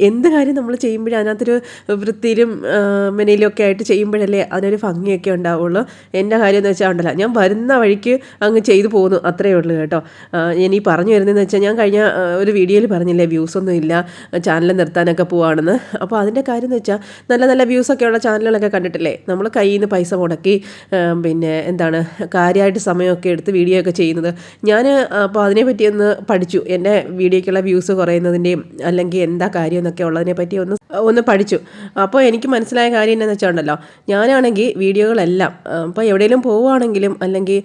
എന്ത് കാര്യം നമ്മൾ ചെയ്യുമ്പോഴും അതിനകത്തൊരു വൃത്തിയിലും മെനയിലും ഒക്കെ ആയിട്ട് ചെയ്യുമ്പോഴല്ലേ അതിനൊരു ഭംഗിയൊക്കെ ഉണ്ടാവുള്ളൂ. എന്റെ കാര്യം എന്ന് വെച്ചാൽ ഉണ്ടല്ല ഞാൻ വരുന്ന വഴിക്ക് അങ്ങ് ചെയ്തു പോകുന്നു അത്രയേ ഉള്ളൂ കേട്ടോ. ഇനി പറഞ്ഞു വരുന്നതെന്ന് വെച്ചാൽ ഞാൻ കഴിഞ്ഞ ഒരു വീഡിയോയിൽ പറഞ്ഞില്ലേ വ്യൂസ് ഒന്നും ഇല്ല ചാനൽ നിർത്താനൊക്കെ പോവാണെന്ന്. അപ്പോൾ അതിന്റെ കാര്യം എന്ന് വെച്ചാൽ നല്ല നല്ല വ്യൂസൊക്കെ ഉള്ള ചാനലുകളൊക്കെ കണ്ടിട്ടില്ലേ? നമ്മൾ കയ്യിൽ നിന്ന് പൈസ മുടക്കി പിന്നെ എന്താണ് കാര്യമായിട്ട് സമയമൊക്കെ എടുത്ത് വീഡിയോ ഒക്കെ ചെയ്യുന്നത്. ഞാൻ അപ്പോൾ അതിനെപ്പറ്റി ഒന്ന് പഠിച്ചു. എന്റെ വീഡിയോയ്ക്കുള്ള വ്യൂസ് കുറയുന്നതിന്റെയും അല്ലെങ്കിൽ എന്താ കാര്യം എന്നൊക്കെ ഉള്ളതിനെ പറ്റി ഒന്ന് ഒന്ന് പഠിച്ചു. അപ്പോൾ എനിക്ക് മനസ്സിലായ കാര്യം എന്നാന്ന് വെച്ചാൽ ഞാനാണെങ്കിൽ വീഡിയോകളെല്ലാം ഇപ്പോൾ എവിടെയെങ്കിലും പോവുകയാണെങ്കിലും അല്ലെങ്കിൽ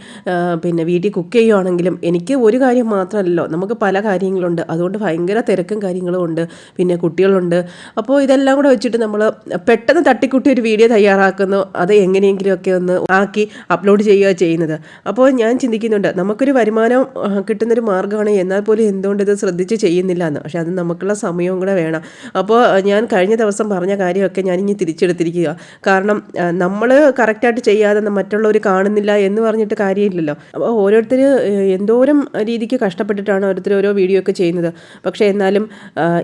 പിന്നെ വീട്ടിൽ കുക്ക് ചെയ്യുവാണെങ്കിലും എനിക്ക് ഒരു കാര്യം മാത്രമല്ലല്ലോ നമുക്ക് പല കാര്യങ്ങളുണ്ട്. അതുകൊണ്ട് ഭയങ്കര തിരക്കും കാര്യങ്ങളും ഉണ്ട്. പിന്നെ കുട്ടികളുണ്ട്. അപ്പോൾ ഇതെല്ലാം കൂടെ വെച്ചിട്ട് നമ്മൾ പെട്ടെന്ന് തട്ടിക്കുട്ടി ഒരു വീഡിയോ തയ്യാറാക്കുന്നു. അത് എങ്ങനെയെങ്കിലുമൊക്കെ ഒന്ന് ആക്കി അപ്ലോഡ് ചെയ്യുക ചെയ്യുന്നത്. അപ്പോൾ ഞാൻ ചിന്തിക്കുന്നുണ്ട് നമുക്കൊരു വരുമാനം കിട്ടുന്നൊരു മാർഗമാണ്. എന്നാൽ പോലും എന്തുകൊണ്ട് ഇത് ശ്രദ്ധിച്ച് ചെയ്യുന്നില്ല എന്ന്. പക്ഷെ അത് നമുക്കുള്ള സമയവും കൂടെ വേണം. അപ്പോൾ ഞാൻ കഴിഞ്ഞ ദിവസം പറഞ്ഞ കാര്യമൊക്കെ ഞാൻ ഇനി തിരിച്ചെടുത്തിരിക്കുക. കാരണം നമ്മൾ കറക്റ്റായിട്ട് ചെയ്യാതെ മറ്റുള്ളവർ കാണുന്നില്ല എന്ന് പറഞ്ഞിട്ട് കാര്യമില്ലല്ലോ. അപ്പോൾ ഓരോരുത്തർ എന്തോരം രീതിക്ക് കഷ്ടപ്പെട്ടിട്ടാണ് ഓരോരുത്തർ ഓരോ വീഡിയോ ഒക്കെ ചെയ്യുന്നത്. പക്ഷേ എന്നാലും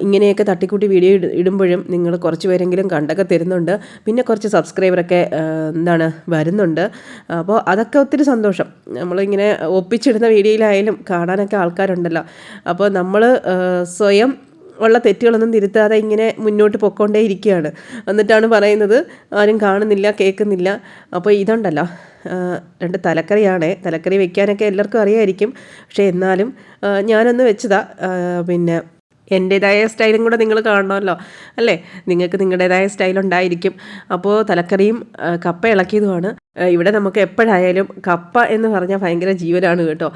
ഇങ്ങനെയൊക്കെ തട്ടിക്കൂട്ടി വീഡിയോ ഇടുമ്പോഴും നിങ്ങൾ കുറച്ച് പേരെങ്കിലും കണ്ടൊക്കെ തരുന്നുണ്ട്. പിന്നെ കുറച്ച് സബ്സ്ക്രൈബറൊക്കെ എന്താണ് വരുന്നുണ്ട്. അപ്പോൾ അതൊക്കെ ഒത്തിരി സന്തോഷം. നമ്മളിങ്ങനെ ഒപ്പിച്ചിടുന്ന വീഡിയോയിലായാലും കാണാനൊക്കെ ആൾക്കാരുണ്ടല്ലോ. അപ്പോൾ നമ്മൾ സ്വയം ഉള്ള തെറ്റുകളൊന്നും തിരുത്താതെ ഇങ്ങനെ മുന്നോട്ട് പൊക്കോണ്ടേ ഇരിക്കുകയാണ്. എന്നിട്ടാണ് പറയുന്നത് ആരും കാണുന്നില്ല കേൾക്കുന്നില്ല. അപ്പോൾ ഇതുണ്ടല്ലോ. രണ്ട് തലക്കറിയാണ്. തലക്കറി വെക്കാനൊക്കെ എല്ലാവർക്കും അറിയായിരിക്കും. പക്ഷേ എന്നാലും ഞാനൊന്ന് വെച്ചതാ. പിന്നെ എന്റേതായ സ്റ്റൈലും കൂടെ നിങ്ങൾ കാണണമല്ലോ അല്ലേ? നിങ്ങൾക്ക് നിങ്ങളുടേതായ സ്റ്റൈൽ ഉണ്ടായിരിക്കും. അപ്പോൾ തലക്കറിയും കപ്പ ഇളക്കിയതുമാണ്. ഇവിടെ നമുക്ക് എപ്പോഴായാലും കപ്പ എന്ന് പറഞ്ഞാൽ ഭയങ്കര ജീവനാണ് കേട്ടോ.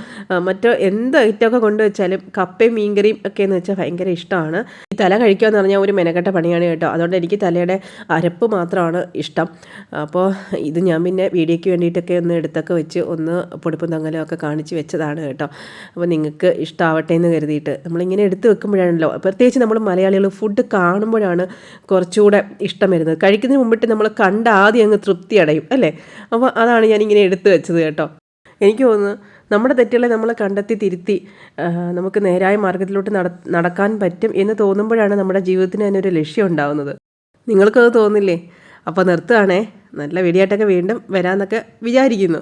മറ്റോ എന്ത് ഐറ്റമൊക്കെ കൊണ്ടുവച്ചാലും കപ്പയും മീൻകറിയും ഒക്കെ എന്ന് വെച്ചാൽ ഭയങ്കര ഇഷ്ടമാണ്. തല കഴിക്കുക എന്ന് പറഞ്ഞാൽ ഒരു മെനക്കെട്ട പണിയാണ് കേട്ടോ. അതുകൊണ്ട് എനിക്ക് തലയുടെ അരപ്പ് മാത്രമാണ് ഇഷ്ടം. അപ്പോൾ ഇത് ഞാൻ പിന്നെ വീഡിയോയ്ക്ക് വേണ്ടിയിട്ടൊക്കെ ഒന്ന് എടുത്തൊക്കെ വെച്ച് ഒന്ന് പൊടിപ്പും തങ്ങലും ഒക്കെ കാണിച്ച് വെച്ചതാണ് കേട്ടോ. അപ്പോൾ നിങ്ങൾക്ക് ഇഷ്ടമാവട്ടെ എന്ന് കരുതിയിട്ട് നമ്മളിങ്ങനെ എടുത്ത് വെക്കുമ്പോഴാണല്ലോ. പ്രത്യേകിച്ച് നമ്മൾ മലയാളികൾ ഫുഡ് കാണുമ്പോഴാണ് കുറച്ചുകൂടെ ഇഷ്ടം വരുന്നത്. കഴിക്കുന്നതിന് മുമ്പിട്ട് നമ്മൾ കണ്ട ആദ്യം അങ്ങ് തൃപ്തി അടയും അല്ലേ? അപ്പോൾ അതാണ് ഞാനിങ്ങനെ എടുത്ത് വെച്ചത് കേട്ടോ. എനിക്ക് തോന്നുന്നു നമ്മുടെ തെറ്റുകളെ നമ്മൾ കണ്ടെത്തി തിരുത്തി നമുക്ക് നേരായ മാർഗത്തിലോട്ട് നട നടക്കാൻ പറ്റും എന്ന് തോന്നുമ്പോഴാണ് നമ്മുടെ ജീവിതത്തിന് ഒരു ലക്ഷ്യം ഉണ്ടാവുന്നത്. നിങ്ങൾക്കത് തോന്നില്ലേ? അപ്പോൾ നിർത്തുകയാണേ. നല്ല വെടിയായിട്ടൊക്കെ വീണ്ടും വരാമെന്നൊക്കെ വിചാരിക്കുന്നു.